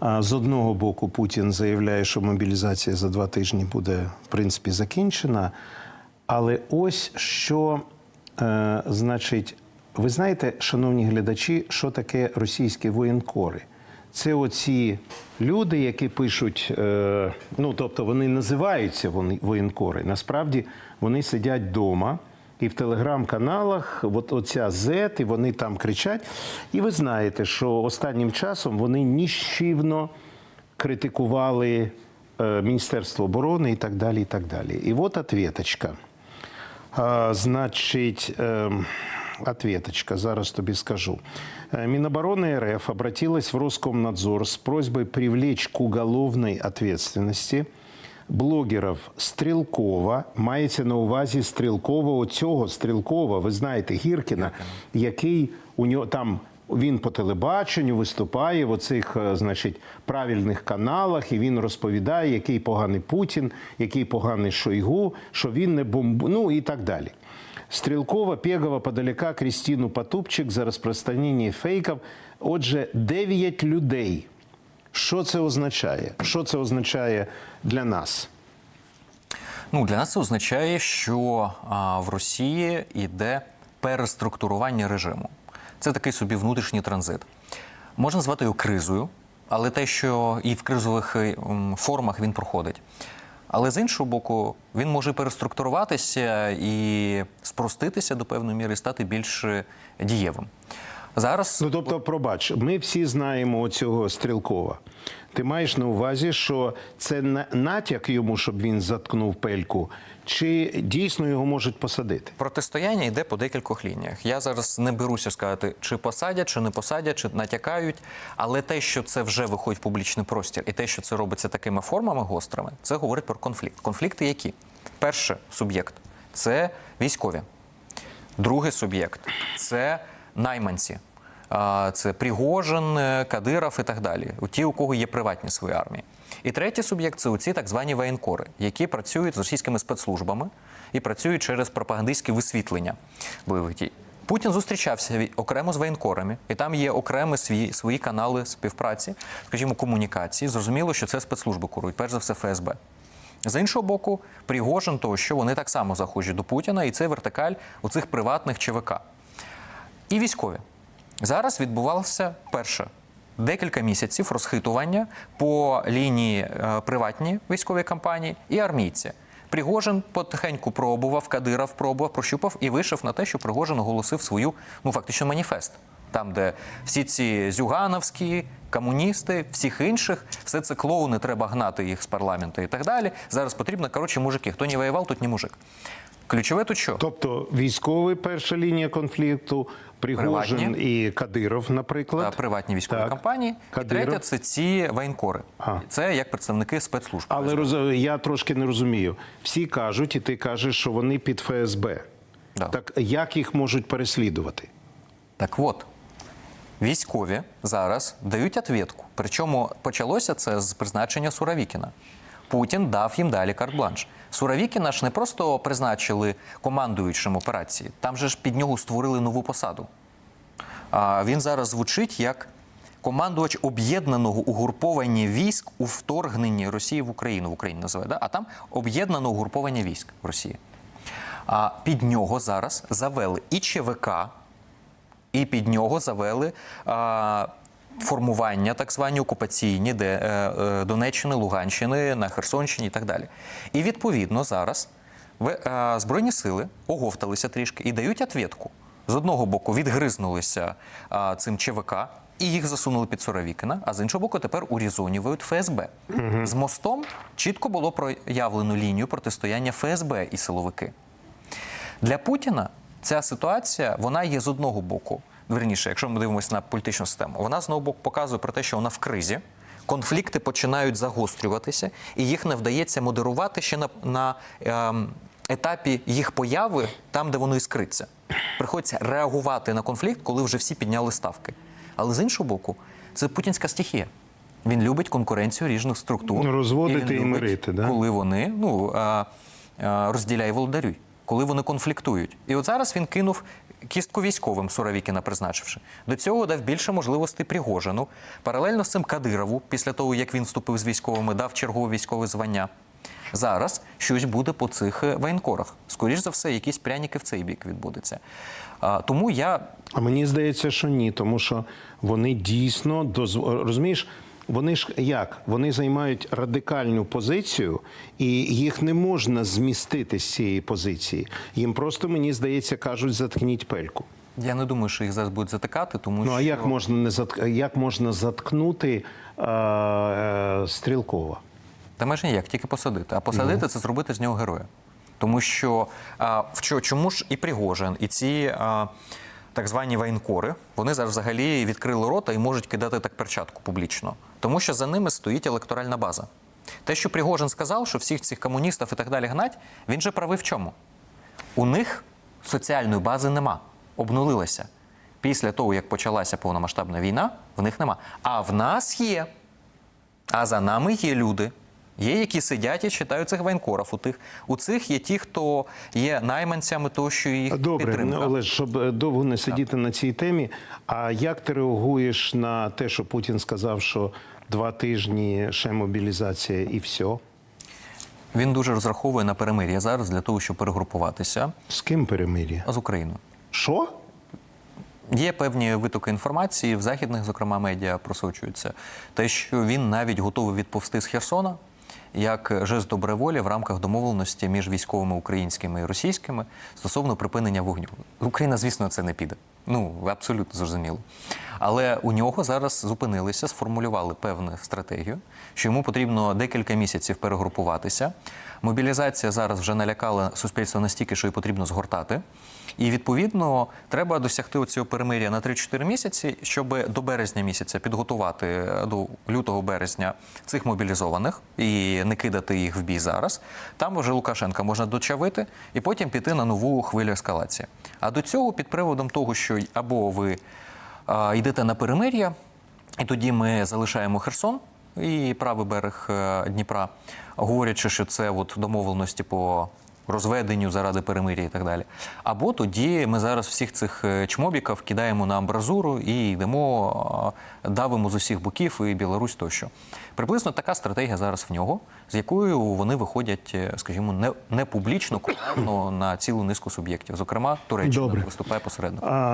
З одного боку, Путін заявляє, що мобілізація за два тижні буде в принципі закінчена. Але ось що е, значить, ви знаєте, шановні глядачі, що таке російські воєнкори? Це оці люди, які пишуть, е, ну тобто вони називаються воєнкори. Насправді вони сидять вдома. І в телеграм-каналах, от оця Z, і вони там кричать. І ви знаєте, що останнім часом вони ніщівно критикували е, Міністерство оборони і так далі. І так далі. І от ответочка. А, значить, ем, ответочка, зараз тобі скажу. Э, Минобороны РФ обратилась в Роскомнадзор с просьбой привлечь к уголовной ответственности блогерів Стрілкова, мається на увазі Стрілкова, оцього Стрілкова, ви знаєте, Гіркіна, який у нього там. Він по телебаченню виступає в оцих, е, значить, правильних каналах, і він розповідає, який поганий Путін, який поганий Шойгу, що він не бомб... ну і так далі. Стрілкова, Пегова, Подоляка, Крістіну Потупчик за розпространення фейків. Отже, 9 людей. Що це означає? Що це означає для нас? Ну для нас це означає, що а, в Росії йде переструктурування режиму. Це такий собі внутрішній транзит. Можна звати його кризою, але те, що і в кризових формах він проходить. Але з іншого боку, він може переструктуруватися і спроститися до певної міри, і стати більш е, дієвим. Зараз Ну тобто, пробач, ми всі знаємо цього Стрілкова. Ти маєш на увазі, що це на- натяк йому, щоб він заткнув пельку, чи дійсно його можуть посадити? Протистояння йде по декількох лініях. Я зараз не беруся сказати, чи посадять, чи не посадять, чи натякають. Але те, що це вже виходить в публічний простір, і те, що це робиться такими формами гострими, це говорить про конфлікт. Конфлікти які? Перший суб'єкт це військові. Другий суб'єкт це найманці. Це Пригожин, е, Кадиров і так далі. У ті, у кого є приватні свої армії. І третій суб'єкт це оці так звані воєнкори, які працюють з російськими спецслужбами і працюють через пропагандистське висвітлення бойових дій. Путін зустрічався окремо з воєнкорами, і там є окремі свої, свої канали співпраці, скажімо, комунікації. Зрозуміло, що це спецслужби курують, перш за все ФСБ. З іншого боку, Пригожин, то що вони так само захожі до Путіна, і це вертикаль у цих приватних ЧВК. І військові. Зараз відбувалося перше декілька місяців розхитування по лінії е, приватні військові кампанії і армійці. Пригожин потихеньку пробував, Кадиров пробував, прощупав і вийшов на те, що Пригожин оголосив свою, ну фактично, маніфест. Там, де всі ці зюгановські, комуністи, всіх інших, все це клоуни, треба гнати їх з парламенту і так далі. Зараз потрібно, коротше, мужики. Хто не воював, тут не мужик. Ключове тут що? Тобто військовий перша лінія конфлікту, Пригожин Приватні. і Кадиров, наприклад. Та, приватні військові Так. компанії. Кадиров. І третє це ці воєнкори. А. Це як представники спецслужб. Але роз... я трошки не розумію. Всі кажуть, і ти кажеш, що вони під ФСБ. Да. Так як їх можуть переслідувати? Так от, військові зараз дають ответку. Причому почалося це з призначення Суровікіна. Путін дав їм далі карт-бланш. Суровікіна ж не просто призначили командуючим операції, там же ж під нього створили нову посаду. А він зараз звучить як командувач об'єднаного угруповання військ у вторгненні Росії в Україну. В Україні називають, да? а там об'єднане угруповання військ в Росії. А під нього зараз завели і ЧВК, і під нього завели а, формування, так звані окупаційні, де е, е, Донеччини, Луганщини, на Херсонщині і так далі. І відповідно зараз ви, е, Збройні сили оговталися трішки і дають ответку. З одного боку відгризнулися а, цим ЧВК. І їх засунули під Соровікіна, а з іншого боку, тепер урізонюють ФСБ. З мостом чітко було проявлено лінію протистояння ФСБ і силовики. Для Путіна ця ситуація вона є з одного боку. Верніше, якщо ми дивимося на політичну систему, вона з боку показує про те, що вона в кризі. Конфлікти починають загострюватися, і їх не вдається модерувати ще на, на ем, етапі їх появи, там, де воно іскриться. Приходиться реагувати на конфлікт, коли вже всі підняли ставки. Але з іншого боку, це путінська стихія. Він любить конкуренцію різних структур. Ну, розводити він і любить, мирити, да? коли вони ну, а, а, розділяй володарюй. Коли вони конфліктують. І от зараз він кинув кістку військовим Суровікіна призначивши. До цього дав більше можливостей Пригожину. Паралельно з цим Кадирову, після того як він вступив з військовими, дав чергове військове звання. Зараз щось буде по цих е, воєнкорах. Скоріш за все, якісь пряники в цей бік відбудеться. А, тому я А мені здається, що ні, тому що вони дійсно дозв... розумієш. Вони ж як? Вони займають радикальну позицію, і їх не можна змістити з цієї позиції. Їм просто, мені здається, кажуть, заткніть пельку. Я не думаю, що їх зараз будуть затикати, тому Ну що а як можна не затк... як можна заткнути е... е, Стрілкова? та майже ніяк, тільки посадити. А посадити це зробити з нього героя. Тому що а, в чо- чому ж і Пригожин, і ці а, так звані воєнкори, вони зараз взагалі відкрили рота і можуть кидати так перчатку публічно. Тому що за ними стоїть електоральна база. Те, що Пригожин сказав, що всіх цих комуністів і так далі гнать, він же правий в чому? У них соціальної бази нема, обнулилася. Після того, як почалася повномасштабна війна, в них нема. А в нас є. А за нами є люди. Є, які сидять і читають цих воєнкорів. У тих у цих є ті, хто є найманцями, то що їх Добре, підтримка. Олеж, щоб е, довго не сидіти на цій темі. А як ти реагуєш на те, що Путін сказав, що два тижні ще мобілізація і все? Він дуже розраховує на перемир'я зараз для того, щоб перегрупуватися З ким перемир'я? з Україною. Що? Є певні витоки інформації в західних, зокрема, медіа просочуються. Те, що він навіть готовий відповсти з Херсона як жест доброї волі в рамках домовленості між військовими українськими і російськими стосовно припинення вогню. Україна, звісно, це не піде. Ну абсолютно зрозуміло. Але у нього зараз зупинилися, сформулювали певну стратегію, що йому потрібно декілька місяців перегрупуватися. Мобілізація зараз вже налякала суспільство настільки, що її потрібно згортати. І відповідно треба досягти цього перемир'я на 3-4 місяці, щоб до березня місяця підготувати е, до лютого березня цих мобілізованих і не кидати їх в бій зараз. Там вже Лукашенка можна дочавити і потім піти на нову хвилю ескалації. А до цього під приводом того, що або ви а, йдете на перемир'я, і тоді ми залишаємо Херсон і правий берег е, Дніпра, говорячи, що це от домовленості по розведенню заради перемир'я і так далі. Або тоді ми зараз всіх цих е, чмобіків кидаємо на амбразуру і йдемо, давимо з усіх боків і Білорусь тощо. Приблизно така стратегія зараз в нього, з якою вони виходять, е, скажімо, не, не публічно, кулуарно на цілу низку суб'єктів. Зокрема, Туреччина Добре. виступає посередником.